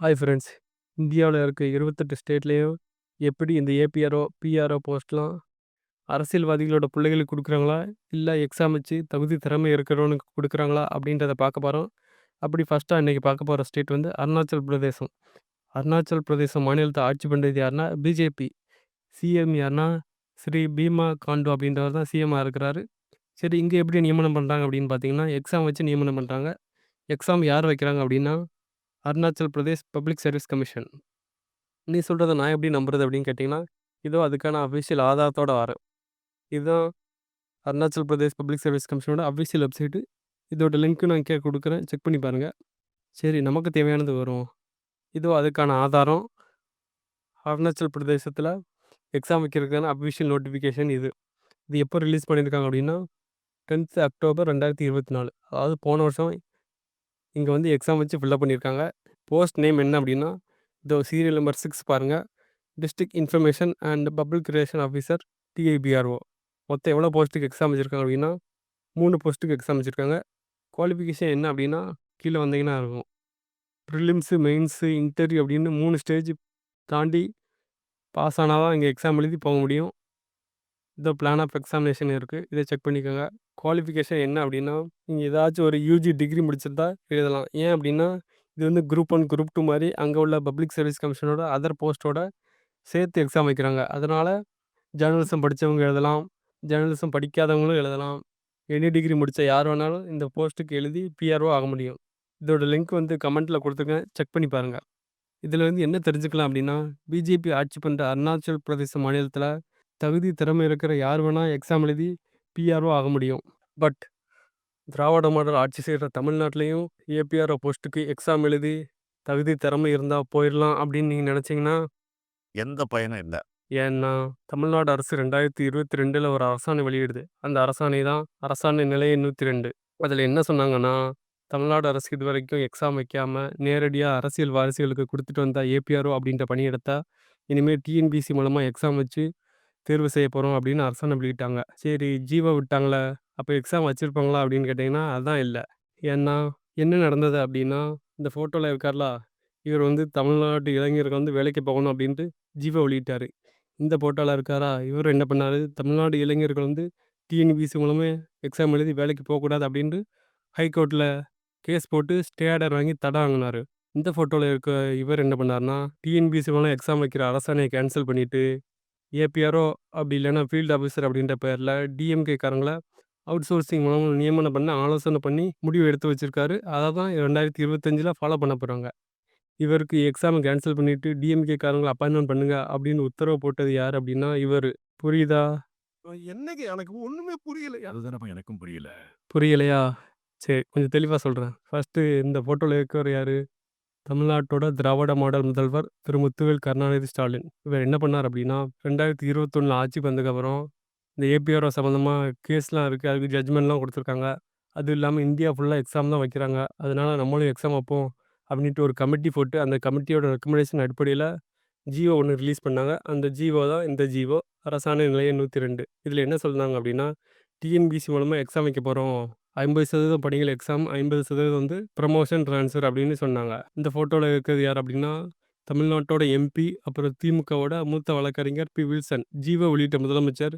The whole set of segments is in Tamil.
ஹாய் ஃப்ரெண்ட்ஸ் இந்தியாவில் இருக்க இருபத்தெட்டு ஸ்டேட்லேயும் எப்படி இந்த ஏபிஆர்ஓ பிஆர்ஓ போஸ்ட்லாம் அரசியல்வாதிகளோட பிள்ளைகளுக்கு கொடுக்குறாங்களா? இல்லை எக்ஸாம் வச்சு தகுதி திறமை இருக்கிறவனுக்கு கொடுக்குறாங்களா? அப்படின்றத பார்க்க போகிறோம் அப்படி ஃபஸ்ட்டாக இன்றைக்கி பார்க்க போகிற ஸ்டேட் வந்து அருணாச்சல் பிரதேசம். அருணாச்சல் பிரதேசம் மாநிலத்தை ஆட்சி பண்ணுறது யாருன்னா பிஜேபி சிஎம் யாருன்னா ஸ்ரீ பீமா காண்டு அப்படின்றவர் தான் சிஎம்மாக இருக்கிறாரு. சரி இங்கே எப்படி நியமனம் பண்ணுறாங்க அப்படின்னு பார்த்தீங்கன்னா எக்ஸாம் வச்சு நியமனம் பண்ணுறாங்க எக்ஸாம் யார் வைக்கிறாங்க அப்படின்னா Arunachal Pradesh public service commission. நீ சொல்கிறத நான் எப்படி நம்புறது அப்படின்னு கேட்டிங்கன்னா இதோ அதுக்கான அஃபிஷியல் ஆதாரத்தோட வரேன். இதுதான் அருணாச்சல் பிரதேஷ் பப்ளிக் சர்வீஸ் கமிஷனோட அஃபிஷியல் வெப்சைட்டு இதோட லிங்க்கு நான் கே கொடுக்குறேன். செக் பண்ணி பாருங்கள் சரி நமக்கு தேவையானது வரும். இதோ அதுக்கான ஆதாரம். அருணாச்சல் பிரதேசத்தில் எக்ஸாம் வைக்கிறதுக்கான அஃபிஷியல் நோட்டிஃபிகேஷன் இது. இது எப்போ ரிலீஸ் பண்ணியிருக்காங்க அப்படின்னா டென்த்து அக்டோபர் ரெண்டாயிரத்தி இருபத்தி நாலு. அதாவது போன வருஷம் இங்கே வந்து எக்ஸாம் வச்சு ஃபில்லப் பண்ணியிருக்காங்க போஸ்ட் நேம் என்ன அப்படின்னா இதோ சீரியல் நம்பர் சிக்ஸ் பாருங்கள் district information and public relation officer DIPRO மொத்தம் எவ்வளோ போஸ்ட்டுக்கு எக்ஸாம் வச்சுருக்காங்க அப்படின்னா மூணு போஸ்ட்டுக்கு எக்ஸாம் வச்சுருக்காங்க. குவாலிஃபிகேஷன் என்ன அப்படின்னா கீழே வந்தீங்கன்னா இருக்கும். ப்ரிலிம்ஸு மெயின்ஸு இன்டர்வியூ அப்படின்னு மூணு ஸ்டேஜ் தாண்டி பாஸ் ஆனால் தான் இங்கே எக்ஸாம் எழுதி போக முடியும். இதோ பிளான் ஆஃப் எக்ஸாமினேஷன் இருக்குது இதை செக் பண்ணிக்கோங்க. குவாலிஃபிகேஷன் என்ன அப்படின்னா நீங்கள் ஏதாச்சும் ஒரு யூஜி டிகிரி முடிச்சிருந்தா எழுதலாம். ஏன் அப்படின்னா இது வந்து குரூப் ஒன் குரூப் டூ மாதிரி அங்கே உள்ள பப்ளிக் சர்வீஸ் கமிஷனோட அதர் போஸ்ட்டோட சேர்த்து எக்ஸாம் வைக்கிறாங்க. அதனால் ஜேர்னலிசம் படித்தவங்க எழுதலாம். ஜேர்னலிசம் படிக்காதவங்களும் எழுதலாம். எனி டிகிரி முடித்த யார் வேணாலும் இந்த போஸ்ட்டுக்கு எழுதி பிஆர்ஓ ஆக முடியும். இதோட லிங்க் வந்து கமெண்ட்டில் கொடுத்துங்க செக் பண்ணி பாருங்கள் இதில் வந்து என்ன தெரிஞ்சுக்கலாம் அப்படின்னா பிஜேபி ஆட்சி பண்ணுற அருணாச்சல் பிரதேச மாநிலத்தில் தகுதி திறமை இருக்கிற யார் வேணால் எக்ஸாம் எழுதி பிஆர்ஓ ஆக முடியும். பட் திராவிட மாடல் ஆட்சி செய்கிற தமிழ்நாட்டிலையும் ஏபிஆர்ஓ போஸ்ட்டுக்கு எக்ஸாம் எழுதி தகுதி திறமை இருந்தால் போயிடலாம் அப்படின்னு நீங்கள் நினச்சிங்கன்னா எந்த பயனும் இல்லை. ஏன்னா தமிழ்நாடு அரசு ரெண்டாயிரத்தி இருபத்தி ரெண்டில் ஒரு அரசாணை வெளியிடுது. அந்த அரசாணை தான் அரசாணை நிலை நூற்றி ரெண்டு. அதில் என்ன சொன்னாங்கன்னா தமிழ்நாடு அரசு இது வரைக்கும் எக்ஸாம் வைக்காம நேரடியாக அரசியல் வாரிசுகளுக்கு கொடுத்துட்டு வந்த ஏபிஆர்ஓ அப்படின்ற பணியிடத்தை இனிமேல் டிஎன்பிசி மூலமாக எக்ஸாம் வச்சு தேர்வு செய்ய போகிறோம் அப்படின்னு அரசாணை வெளியிட்டாங்க. சரி ஜீவா விட்டாங்களே? அப்போ எக்ஸாம் வச்சுருப்பாங்களா அப்படின்னு கேட்டிங்கன்னா அதான் இல்லை. ஏன்னா என்ன நடந்தது அப்படின்னா இந்த ஃபோட்டோவில் இருக்கார்ல இவர் வந்து தமிழ்நாட்டு இளைஞர்கள் வந்து வேலைக்கு போகணும் அப்படின்ட்டு ஜீவா வெளியிட்டார். இந்த ஃபோட்டோவில் இருக்காரா? இவர் என்ன பண்ணார்? தமிழ்நாடு இளைஞர்கள் வந்து டிஎன்பிசி மூலமே எக்ஸாம் எழுதி வேலைக்கு போகக்கூடாது அப்படின்ட்டு ஹைகோர்ட்டில் கேஸ் போட்டு ஸ்டே ஆர்டர் வாங்கி தடை வாங்கினார். இந்த ஃபோட்டோவில் இருக்க இவர் என்ன பண்ணார்னா டிஎன்பிசி மூலம் எக்ஸாம் வைக்கிற அரசாணையை கேன்சல் பண்ணிவிட்டு ஏபிஆரோ அப்படி இல்லைன்னா ஃபீல்டு ஆஃபீஸர் அப்படின்ற பேரில் டிஎம்கே காரங்கள அவுட் சோர்சிங் மூலம் நியமனம் பண்ண ஆலோசனை பண்ணி முடிவு எடுத்து வச்சுருக்காரு. அதை தான் ரெண்டாயிரத்தி இருபத்தஞ்சில் ஃபாலோ பண்ண போகிறாங்க இவருக்கு எக்ஸாமை கேன்சல் பண்ணிவிட்டு டிஎம்கே காரங்களை அப்பாயின்மெண்ட் பண்ணுங்க அப்படின்னு உத்தரவு போட்டது யார் அப்படின்னா இவர். புரியுதா? என்னங்க? எனக்கு ஒண்ணுமே புரியல. அதுதானப்பா எனக்கும் புரியல. புரியலையா? சரி கொஞ்சம் தெளிவாக சொல்கிறேன் ஃபஸ்ட்டு இந்த ஃபோட்டோவில் இருக்கிறவர் யார்? தமிழ்நாட்டோட திராவிட மாடல் முதல்வர் திரு. முத்துவேல் கருணாநிதி ஸ்டாலின். இவர் என்ன பண்ணார் அப்படின்னா ரெண்டாயிரத்தி இருபத்தொன்னில் ஆட்சிக்கு வந்ததுக்கப்புறம் இந்த ஏபிஆர்ஓ சம்மந்தமாக கேஸ்லாம் இருக்குது அதுக்கு ஜட்ஜ்மெண்ட்லாம் கொடுத்துருக்காங்க. அது இல்லாமல் இந்தியா ஃபுல்லாக எக்ஸாம் தான் வைக்கிறாங்க. அதனால நம்மளும் எக்ஸாம் வைப்போம் அப்படின்ட்டு ஒரு கமிட்டி போட்டு அந்த கமிட்டியோட ரெக்கமெண்டேஷன் அடிப்படையில் ஜியோ ஒன்று ரிலீஸ் பண்ணாங்க. அந்த ஜியோ தான் இந்த ஜியோ அரசாணை நிலையம் நூற்றி ரெண்டு. இதில் என்ன சொல்கிறாங்க அப்படின்னா டிஎன்பிசி மூலமாக எக்ஸாம் வைக்க போகிறோம் ஐம்பது சதவீதம் பணிகள் எக்ஸாம் ஐம்பது சதவீதம் வந்து ப்ரமோஷன் ட்ரான்ஸ்ஃபர் அப்படின்னு சொன்னாங்க. இந்த ஃபோட்டோவில் இருக்கிறது யார் அப்படின்னா தமிழ்நாட்டோட எம்பி அப்புறம் திமுகவோட மூத்த வழக்கறிஞர் பி. வில்சன். ஜீவோ உள்ளிட்ட முதலமைச்சர்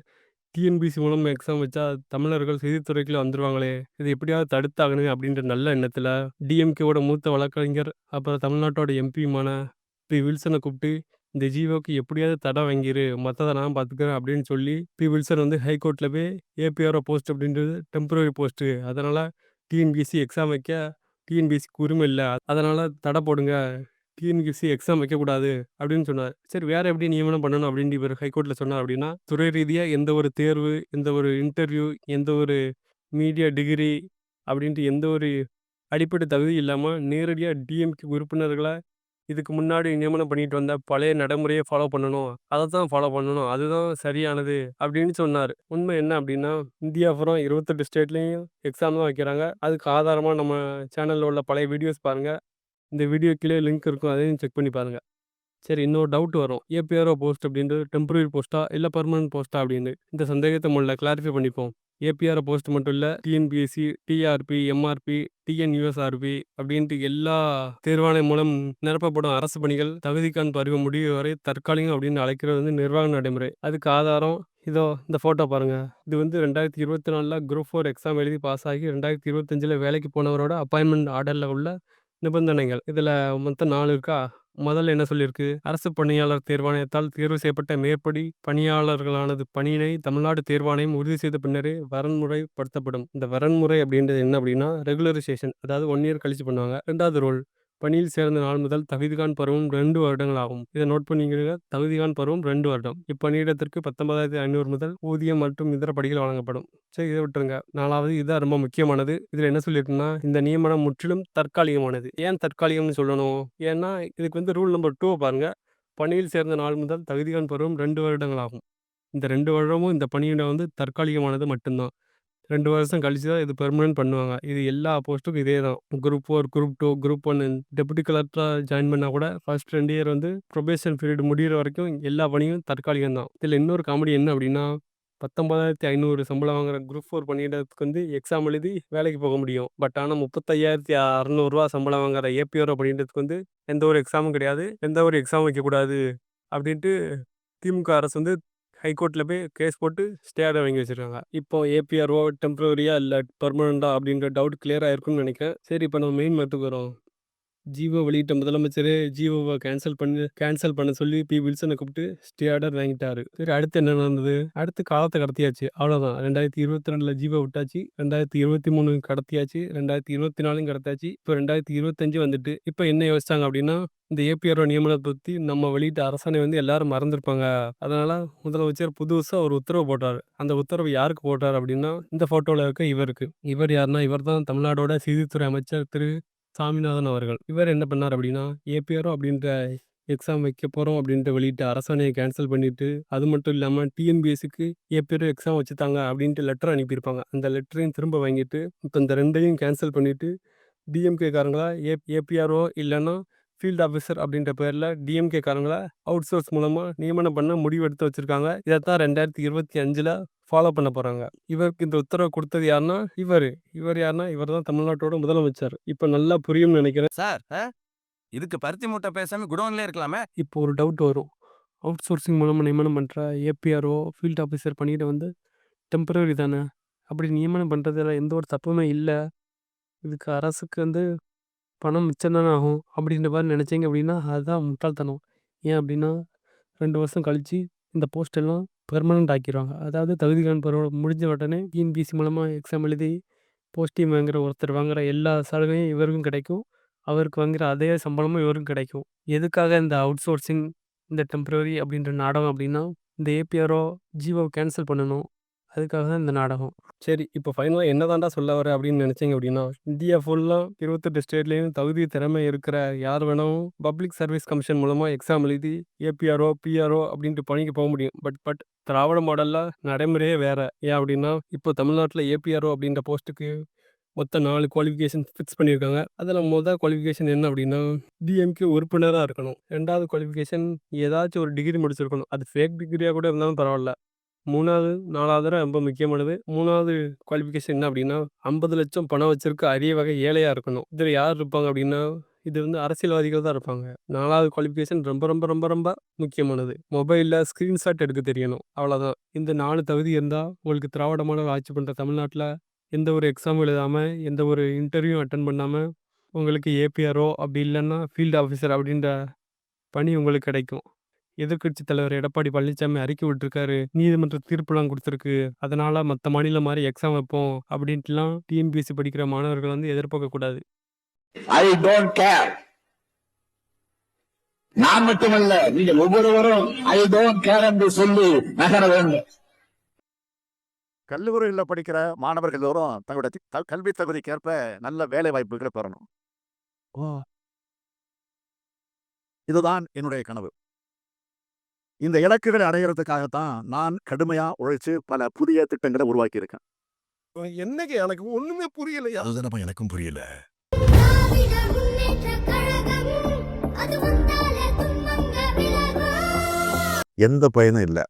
டிஎன்பிசி மூலம் எக்ஸாம் வச்சா தமிழர்கள் செய்தித்துறைக்குள்ள வந்துருவாங்களே இது எப்படியாவது தடுத்தாகணுமே அப்படின்ற நல்ல எண்ணத்தில் டிஎம்கேவோட மூத்த வழக்கறிஞர் அப்புறம் தமிழ்நாட்டோட எம்பியுமான பி. வில்சனை கூப்பிட்டு இந்த ஜீவோக்கு எப்படியாவது தடை வாங்கிரு மற்றதை நான் பார்த்துக்கிறேன் அப்படின்னு சொல்லி பி. வில்சன் வந்து ஹைகோர்ட்டில் போய் ஏபிஆரோ போஸ்ட் அப்படின்றது டெம்பரரி போஸ்ட்டு அதனால் டிஎன்பிஎஸ்சி எக்ஸாம் வைக்க டிஎன்பிஎஸ்சிக்கு உரிமை இல்லை. அதனால் தடை போடுங்க. டிஎன்பிஎஸ்சி எக்ஸாம் வைக்கக்கூடாது அப்படின்னு சொன்னார். சரி வேற எப்படி நியமனம் பண்ணணும்? அப்படின்னு இவர் ஹைகோர்ட்டில் சொன்னார் அப்படின்னா துறை ரீதியாக எந்த ஒரு தேர்வு எந்த ஒரு இன்டர்வியூ எந்த ஒரு மீடியா டிகிரி அப்படின்ட்டு எந்த ஒரு அடிப்படை தகுதி இல்லாமல் நேரடியாக டிஎம்கே உறுப்பினர்களை இதுக்கு முன்னாடி நியமனம் பண்ணிட்டு வந்த பழைய நடைமுறையை ஃபாலோ பண்ணணும். அதை தான் ஃபாலோ பண்ணணும். அதுதான் சரியானது அப்படின்னு சொன்னார். உண்மை என்ன அப்படின்னா இந்தியா அப்புறம் இருபத்தெட்டு ஸ்டேட்லேயும் எக்ஸாம் தான் வைக்கிறாங்க. அதுக்கு ஆதாரமாக நம்ம சேனலில் உள்ள பழைய வீடியோஸ் பாருங்கள் இந்த வீடியோ கீழே லிங்க் இருக்கும். அதையும் செக் பண்ணி பாருங்கள் சரி இன்னொரு டவுட் வரும். ஏபிஆர்ஓ போஸ்ட் அப்படின்றது டெம்பரரி போஸ்ட்டா இல்லை பர்மனன்ட் போஸ்ட்டா அப்படின்னு. இந்த சந்தேகத்தை முதல்ல கிளாரிஃபை பண்ணிப்போம். ஏபிஆர் போஸ்ட் மட்டும் இல்ல. டிஎன்பிஎஸ்சி, டிஆர்பி, எம்ஆர்பி, டிஎன்யூஎஸ்ஆர்பி அப்படின்ட்டு எல்லா தேர்வாணையம் மூலம் நிரப்பப்படும் அரசு பணிகள் தகுதிக்கான் பருவம் முடிவு வரை தற்காலிகம் அப்படின்னு அழைக்கிறது வந்து நிர்வாக நடைமுறை. அதுக்கு ஆதாரம் இதோ இந்த ஃபோட்டோ பாருங்க. இது வந்து 2024ல குரூப் ஃபோர் எக்ஸாம் எழுதி பாஸ் ஆகி 2025ல வேலைக்கு போனவரோட அப்பாயின்மெண்ட் ஆர்டர்ல உள்ள நிபந்தனைகள். இதுல மொத்தம் நாலு இருக்கா? முதல்ல என்ன சொல்லியிருக்கு? அரசு பணியாளர் தேர்வாணையத்தால் தேர்வு செய்யப்பட்ட மேற்படி பணியாளர்களானது பணியினை தமிழ்நாடு தேர்வாணையம் உறுதி செய்த பின்னரே வரன்முறைப்படுத்தப்படும். இந்த வரன்முறை அப்படின்றது என்ன அப்படின்னா, ரெகுலரைசேஷன் அதாவது ஒன் இயர் கழிச்சு பண்ணுவாங்க. ரெண்டாவது ரோல் பணியில் சேர்ந்த நாள் முதல் தகுதிகாண் பருவம் ரெண்டு வருடங்கள் ஆகும். இதை நோட் பண்ணிக்கிறங்க. தகுதிகாண் பருவம் 2 வருடம். இப்பணியிடத்திற்கு 19,500 முதல் ஊதியம் மற்றும் இதர படிகள் வழங்கப்படும். சரி இதை விட்டுருங்க. 4வது இதான் ரொம்ப முக்கியமானது. இதுல என்ன சொல்லியிருக்குன்னா, இந்த நியமனம் முற்றிலும் தற்காலிகமானது. ஏன் தற்காலிகம்னு சொல்லணும்? ஏன்னா இதுக்கு வந்து ரூல் நம்பர் டூ பாருங்க. பணியில் சேர்ந்த நாள் முதல் தகுதிகாண் பருவம் 2 வருடங்கள் ஆகும். இந்த 2 வருடமும் இந்த பணியிடம் வந்து தற்காலிகமானது மட்டும்தான். 2 வருஷம் கழிச்சு தான் இது பெர்மனன்ட் பண்ணுவாங்க. இது எல்லா போஸ்ட்டுக்கும் இதே தான். குரூப் 4, குரூப் 2, குரூப் 1 டெப்யூட்டி கலெக்டரா ஜாயின் பண்ணா கூட ஃபர்ஸ்ட் 2 இயர் வந்து புரொபேஷன் பீரியட் முடியிற வரைக்கும் எல்லா பணியும் தற்காலிகம் தான். இதுல இன்னொரு காமெடி என்ன அப்படின்னா, 19,500 சம்பளம் வாங்குற குரூப் 4 பணியிடத்துக்கு வந்து எக்ஸாம் எழுதி வேலைக்கு போக முடியும். பட் ஆனா ரூ. 35,600 சம்பளம் வாங்குற ஏபிஆர்ஓ பணியிடத்துக்கு வந்து எந்த ஒரு எக்ஸாமும் கிடையாது. எந்த ஒரு எக்ஸாம் வைக்கக்கூடாது அப்படின்ட்டு திமுக அரசு வந்து ஹைகோர்ட்டில் போய் கேஸ் போட்டு ஸ்டே ஆர்டர் வாங்கி வச்சிருக்காங்க. இப்போ ஏபிஆர்ஓ டெம்பரரியா இல்லை பெர்மனன்ட்டா அப்படின்ற டவுட் கிளியர் ஆயிருக்கும்னு நினைக்கிறேன். சரி இப்போ நம்ம மெயின் மேட்டருக்கு வரோம். ஜீவோ வெளியிட்ட முதலமைச்சரே ஜீவோவை கேன்சல் பண்ணி கேன்சல் பண்ண சொல்லி பி. வில்சனை கூப்பிட்டு ஸ்டே ஆர்டர் வாங்கிட்டாரு. சரி அடுத்து என்ன நடந்தது? அடுத்து காலத்தை கடத்தியாச்சு. அவ்வளோதான். 2022ல ஜிஓ விட்டாச்சு. 2023 கடத்தியாச்சு. 2024யும் கடத்தாச்சு. இப்போ 2025 வந்துட்டு. இப்போ என்ன யோசிச்சாங்க அப்படின்னா, இந்த ஏபிஆர்ஓ நியமனத்தை பற்றி நம்ம வெளியிட்ட அரசாணை வந்து எல்லாரும் மறந்துருப்பாங்க அதனால முதலமைச்சர் புதுசாக ஒரு உத்தரவு போட்டார் அந்த உத்தரவு யாருக்கு போட்டார் அப்படின்னா, இந்த ஃபோட்டோவில் இருக்க இவருக்கு. இவர் யாருன்னா, இவர் தான் தமிழ்நாடோட செய்தித்துறை அமைச்சர் திரு. சாமிநாதன் அவர்கள். இவர் என்ன பண்ணார் அப்படின்னா, ஏபிஆரோ அப்படின்ற எக்ஸாம் வைக்க போறோம் அப்படின்ட்டு வெளியிட்ட அரசாணைய கேன்சல் பண்ணிட்டு, அது மட்டும் இல்லாம டிஎன்பிஎஸ்சிக்கு ஏபிஆரோ எக்ஸாம் வச்சுட்டாங்க அப்படின்ட்டு லெட்டர் அனுப்பியிருப்பாங்க. அந்த லெட்டரையும் திரும்ப வாங்கிட்டு, இப்ப இந்த ரெண்டையும் கேன்சல் பண்ணிட்டு, டிஎம்கே காரங்களா ஏ ஏபிஆரோ இல்லன்னா ஃபீல்ட் ஆஃபீசர் அப்படின்ற பேர்ல டிஎம்கே காரங்கள அவுட் சோர்ஸ் மூலமா நியமனம் பண்ண முடிவு எடுத்து வச்சிருக்காங்க. இதத்தான் 2025ல ஃபாலோ பண்ண போறாங்க. இவருக்கு இந்த உத்தரவு குடுத்தது யாருன்னா, இவரு. இவர் யாருன்னா, இவர் தான் தமிழ்நாட்டோட முதலமைச்சர். இப்ப நல்லா புரியும்னு நினைக்கிறேன். சார்? இதுக்கு பருத்தி மூட்டை பேசாம குடோன்லயே இருக்கலாமே. இப்போ ஒரு டவுட் வரும். அவுட் சோர்சிங் மூலமா நியமனம் பண்ற ஏபிஆர்ஓ, ஃபீல்ட் ஆஃபீசர் பணியிடம் வந்து டெம்பரரி தானே. அப்படி நியமனம் பண்றதுல எந்த ஒரு தப்புமே இல்ல. இதுக்கு அரசுக்கு வந்து பணம் மிச்சம் தானே ஆகும். அப்படின்ற மாரி நினச்சீங்க அப்படின்னா, அதுதான் முட்டாள்தனம். ஏன் அப்படின்னா, 2 வருஷம் கழிச்சு இந்த போஸ்ட் எல்லாம் பெர்மனன்ட் ஆக்கிருவாங்க. அதாவது தகுதிகாண் பருவம் முடிஞ்ச உடனே டிஎன்பிஎஸ்சி மூலமா எக்ஸாம் எழுதி போஸ்டிங் வாங்குற ஒருத்தர் வாங்குற எல்லா சலுகையும் இவருக்கும் கிடைக்கும். அவருக்கு வாங்குற அதே சம்பளமும் இவருக்கும் கிடைக்கும். எதுக்காக இந்த அவுட் சோர்சிங், இந்த டெம்பரரி அப்படின்ற நாடகம் அப்படின்னா, இந்த ஏபிஆரோ, ஜிஓ கேன்சல் பண்ணணும். அதுக்காக தான் இந்த நாடகம். சரி இப்போ ஃபைனலா என்ன தான்டா சொல்ல வர அப்படின்னு நினைச்சீங்க அப்படின்னா, இந்தியா ஃபுல்லா 28 ஸ்டேட்லயும் தகுதி, திறமை இருக்கிற யார் வேணாலும் பப்ளிக் சர்வீஸ் கமிஷன் மூலமா எக்ஸாம் எழுதி ஏபிஆர்ஓ, பிஆர்ஓ அப்படின்ட்டு பணிக்கு போக முடியும். பட் பட் திராவிட மாடல்ல நடைமுறையே வேற. ஏன் அப்படின்னா, இப்போ தமிழ்நாட்டுல ஏபிஆர்ஓ அப்படின்ற போஸ்ட்டுக்கு மொத்தம் 4 குவாலிஃபிகேஷன் ஃபிக்ஸ் பண்ணியிருக்காங்க. அதில் மொத குவாலிஃபிகேஷன் என்ன அப்படின்னா, டிஎம்கே உறுப்பினரா இருக்கணும். 2வது குவாலிஃபிகேஷன் ஏதாச்சும் ஒரு டிகிரி முடிச்சிருக்கணும். அது ஃபேக் டிகிரியா கூட இருந்தாலும் பரவாயில்ல மூணாவது நாலாவது ரொம்ப முக்கியமானது. மூணாவது குவாலிஃபிகேஷன் என்ன அப்படின்னா, 50,00,000 பணம் வச்சிருக்க அரிய வகை ஏழையா இருக்கணும். இதுல யார் இருப்பாங்க அப்படின்னா, இது வந்து அரசியல்வாதிகள் தான் இருப்பாங்க. நாலாவது குவாலிஃபிகேஷன் ரொம்ப ரொம்ப ரொம்ப ரொம்ப முக்கியமானது. மொபைல்ல ஸ்கிரீன்ஷாட் எடுக்க தெரியணும். அவ்வளோதான். இந்த 4 தகுதி இருந்தா, உங்களுக்கு திராவிட மாடல் ஆட்சி பண்ற தமிழ்நாட்டுல எந்த ஒரு எக்ஸாமும் எழுதாம, எந்த ஒரு இன்டர்வியூ அட்டெண்ட் பண்ணாம, உங்களுக்கு ஏபிஆரோ அப்படி இல்லன்னா ஃபீல்டு ஆஃபீஸர் அப்படின்ற பணி உங்களுக்கு கிடைக்கும். எதிர்க்கட்சி தலைவர் எடப்பாடி பழனிசாமி அறிக்கை விட்டுருக்காரு. நீதிமன்ற தீர்ப்புலாம் குடுத்திருக்கு. அதனால மத்த மாநிலம் மாரி எக்ஸாம் வைப்போம் அப்படின்ட்டுலாம் டிஎன்பிஎஸ்சி படிக்கிற மாணவர்கள் வந்து எதிர்பார்க்க கூடாது. ஐ டோன்ட் கேர் நான் மட்டுமல்ல நீங்கள் ஒவ்வொருவரும் ஐ டோன்ட் கேர் என்று சொல்லி நகர வேண்டும் கல்லூரியில படிக்கிற மாணவர்கள் எல்லோரும் தங்களுடைய கல்வி தகுதிக்கேற்ப நல்ல வேலை வாய்ப்புகளை பெறணும். ஓ இதுதான் என்னுடைய கனவு. இந்த இலக்குகளை அடையிறதுக்காகத்தான் நான் கடுமையா உழைச்சு பல புதிய திட்டங்களை உருவாக்கி இருக்கேன். என்னங்க எனக்கு ஒண்ணுமே புரியலையா? அதுதானப்பா எனக்கும் புரியல எந்த பயனும் இல்ல